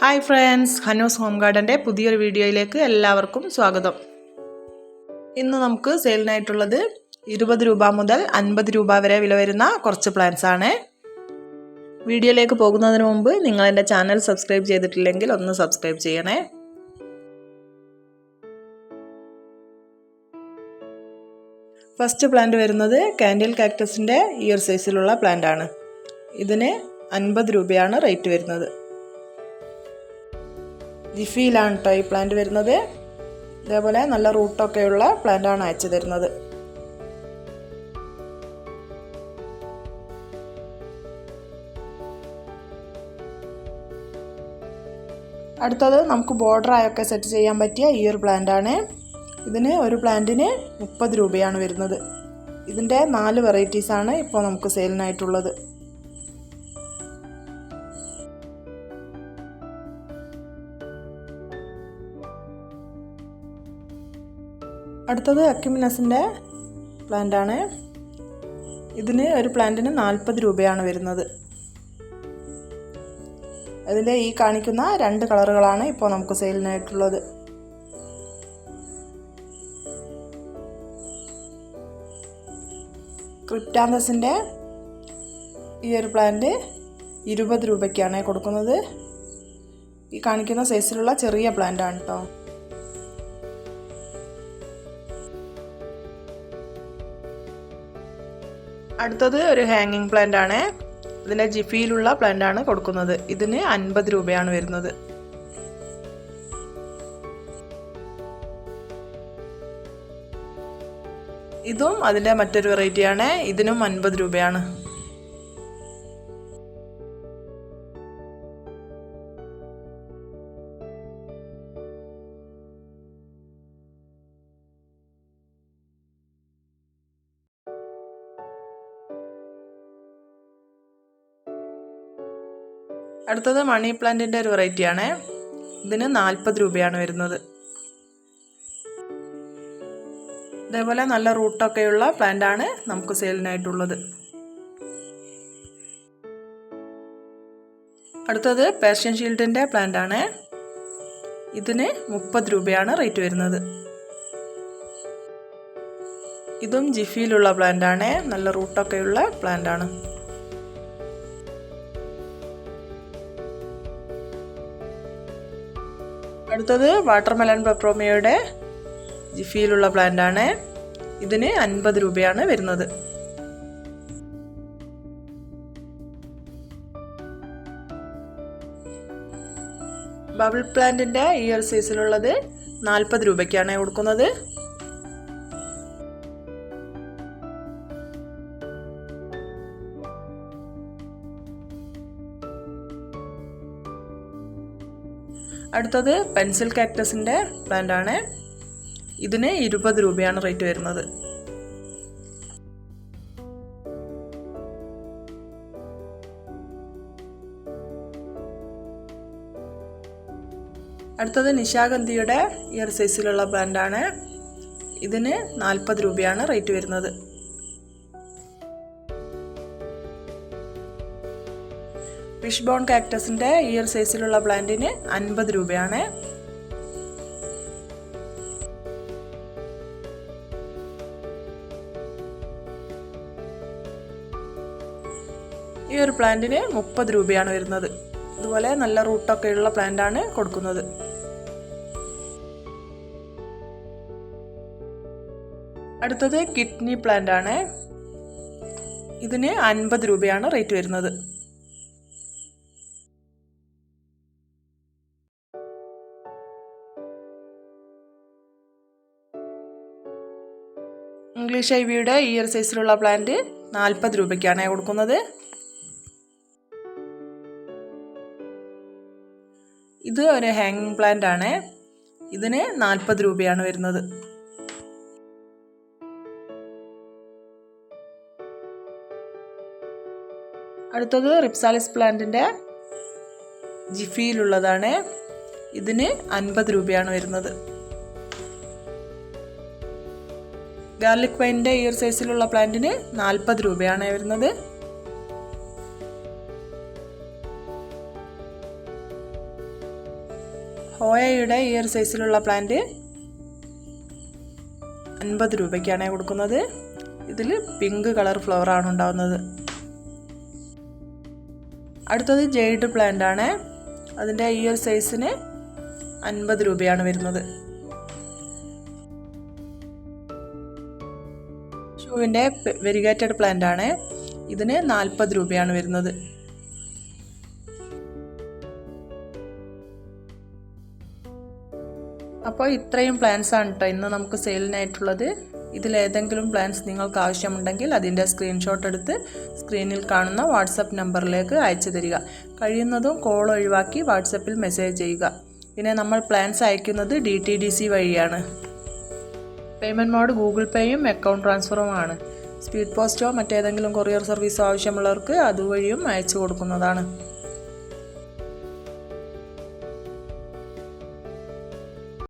Hi friends Hanos home ഗാർഡന്റെ പുതിയൊരു വീഡിയോയിലേക്ക് എല്ലാവർക്കും സ്വാഗതം. ഇന്ന് നമുക്ക് സെയിലിനായിട്ടുള്ളത് ഇരുപത് രൂപ മുതൽ അൻപത് രൂപ വരെ വില വരുന്ന കുറച്ച് പ്ലാന്റ്സ് ആണ്. വീഡിയോയിലേക്ക് പോകുന്നതിന് മുമ്പ് നിങ്ങൾ എന്റെ ചാനൽ സബ്സ്ക്രൈബ് ചെയ്തിട്ടില്ലെങ്കിൽ ഒന്ന് സബ്സ്ക്രൈബ് ചെയ്യണേ. ഫസ്റ്റ് പ്ലാന്റ് വരുന്നത് കാൻഡിൽ കാക്ടസിന്റെ ഇയർ സൈസിലുള്ള പ്ലാന്റ് ആണ്. ഇതിന് അൻപത് രൂപയാണ് റേറ്റ് വരുന്നത്. ജിഫിയിലാണ് കേട്ടോ ഈ പ്ലാന്റ് വരുന്നത്. ഇതേപോലെ നല്ല റൂട്ടൊക്കെയുള്ള പ്ലാന്റാണ് അയച്ചു തരുന്നത്. അടുത്തത് നമുക്ക് ബോർഡറായൊക്കെ സെറ്റ് ചെയ്യാൻ പറ്റിയ ഈ ഒരു പ്ലാന്റാണ് ഇതിന് ഒരു പ്ലാന്റിന് മുപ്പത് രൂപയാണ് വരുന്നത്. ഇതിന്റെ നാല് വെറൈറ്റീസാണ് ഇപ്പോൾ നമുക്ക് സെയിലിനായിട്ടുള്ളത് അടുത്തത് അക്യുമിനസിന്റെ പ്ലാന്റാണ്. ഇതിന് ഒരു പ്ലാന്റിന് നാൽപ്പത് രൂപയാണ് വരുന്നത്. അതിൽ ഈ കാണിക്കുന്ന രണ്ട് കളറുകളാണ് ഇപ്പോൾ നമുക്ക് സെയിലിനായിട്ടുള്ളത്. ക്രിപ്റ്റാന്തസിന്റെ ഈ ഒരു പ്ലാന്റ് ഇരുപത് രൂപയ്ക്കാണ് കൊടുക്കുന്നത്. ഈ കാണിക്കുന്ന സൈസിലുള്ള ചെറിയ പ്ലാന്റാണ് കേട്ടോ. അടുത്തത് ഒരു ഹാങ്ങിങ് പ്ലാന്റ് ആണ്. ഇതിന്റെ ജിഫിയിലുള്ള പ്ലാന്റ് ആണ് കൊടുക്കുന്നത്. ഇതിന് അൻപത് രൂപയാണ് വരുന്നത്. ഇതും അതിന്റെ മറ്റൊരു വെറൈറ്റിയാണ് ഇതിനും അൻപത് രൂപയാണ്. അടുത്തത് മണി പ്ലാന്റിന്റെ ഒരു വെറൈറ്റിയാണ്. ഇതിന് നാൽപ്പത് രൂപയാണ് വരുന്നത്. ഇതേപോലെ നല്ല റൂട്ടൊക്കെയുള്ള പ്ലാന്റാണ് നമുക്ക് സെയിലിനായിട്ടുള്ളത്. അടുത്തത് പേർഷ്യൻ ഷീൽഡിന്റെ പ്ലാന്റാണ്. ഇതിന് മുപ്പത് രൂപയാണ് റേറ്റ് വരുന്നത്. ഇതും ജിഫിയിലുള്ള പ്ലാന്റാണ്. നല്ല റൂട്ടൊക്കെയുള്ള പ്ലാന്റാണ്. അടുത്തത് വാട്ടർമെലൺ പെപ്രോമിയയുടെ ജിഫിയിലുള്ള ആണ് ഇതിന് അൻപത് രൂപയാണ് വരുന്നത്. ബബിൾ പ്ലാന്റിന്റെ ഈ ഒരു സൈസിലുള്ളത് നാൽപ്പത് രൂപയ്ക്കാണ് കൊടുക്കുന്നത്. അടുത്തത് പെൻസിൽ കാക്ടസിന്റെ പ്ലാന്റാണ് ഇതിന് ഇരുപത് രൂപയാണ് റേറ്റ് വരുന്നത്. അടുത്തത് നിശാഗന്ധിയുടെ ഇയർ സൈസിലുള്ള ബ്രാൻഡാണ് ഇതിന് നാൽപ്പത് രൂപയാണ് റേറ്റ് വരുന്നത്. ഫിഷ് ബോൺ കാക്ടസിന്റെ ഇയർ സൈസിലുള്ള പ്ലാന്റിന് അൻപത് രൂപയാണ്. ഈ ഒരു പ്ലാന്റിന് മുപ്പത് രൂപയാണ് വരുന്നത്. അതുപോലെ നല്ല റൂട്ടൊക്കെ ഉള്ള പ്ലാന്റാണ് കൊടുക്കുന്നത്. അടുത്തത് കിഡ്നി പ്ലാന്റ് ആണ്. ഇതിന് അൻപത് രൂപയാണ് റേറ്റ് വരുന്നത്. ഇംഗ്ലീഷ് ഐവിയുടെ ഇയർ സൈസിലുള്ള പ്ലാന്റ് നാൽപ്പത് രൂപയ്ക്കാണ് കൊടുക്കുന്നത്. ഇത് ഒരു ഹാങ്ങിങ് പ്ലാന്റ് ആണ്. ഇതിന് നാൽപ്പത് രൂപയാണ് വരുന്നത്. അടുത്തത് റിപ്സാലിസ് പ്ലാന്റിന്റെ ജിഫിയിലുള്ളതാണ്. ഇതിന് അൻപത് രൂപയാണ് വരുന്നത്. ഗാർലിക് വൈന്റെ ഒരു സൈസിലുള്ള പ്ലാന്റിന് നാൽപ്പത് രൂപയാണ് വരുന്നത്. ഹോയയുടെ ഈ ഒരു സൈസിലുള്ള പ്ലാന്റ് അൻപത് രൂപയ്ക്കാണ് കൊടുക്കുന്നത്. ഇതിൽ പിങ്ക് കളർ ഫ്ലവർ ആണ് ഉണ്ടാവുന്നത്. അടുത്തത് ജെയ്ഡ് പ്ലാന്റ് ആണ്. അതിന്റെ ഈ ഒരു സൈസിന് അൻപത് രൂപയാണ് വരുന്നത്. ഷൂവിന്റെ വെരിഗേറ്റഡ് പ്ലാന്റ് ആണ് ഇതിന് നാൽപ്പത് രൂപയാണ് വരുന്നത്. അപ്പോൾ ഇത്രയും പ്ലാൻസ് ആണ് കേട്ടോ ഇന്ന് നമുക്ക് സെയിലിനായിട്ടുള്ളത് ഇതിലേതെങ്കിലും പ്ലാൻസ് നിങ്ങൾക്ക് ആവശ്യമുണ്ടെങ്കിൽ അതിന്റെ സ്ക്രീൻഷോട്ട് എടുത്ത് സ്ക്രീനിൽ കാണുന്ന വാട്സപ്പ് നമ്പറിലേക്ക് അയച്ചു തരിക. കഴിയുന്നതും കോൾ ഒഴിവാക്കി വാട്സപ്പിൽ മെസ്സേജ് ചെയ്യുക. പിന്നെ നമ്മൾ പ്ലാൻസ് അയക്കുന്നത് ഡി വഴിയാണ്. പേയ്മെന്റ് മോഡ് ഗൂഗിൾ പേയും അക്കൗണ്ട് ട്രാൻസ്ഫറും ആണ്. സ്പീഡ് പോസ്റ്റോ മറ്റേതെങ്കിലും കൊറിയർ സർവീസോ ആവശ്യമുള്ളവർക്ക് അതുവഴിയും അയച്ചു കൊടുക്കുന്നതാണ്.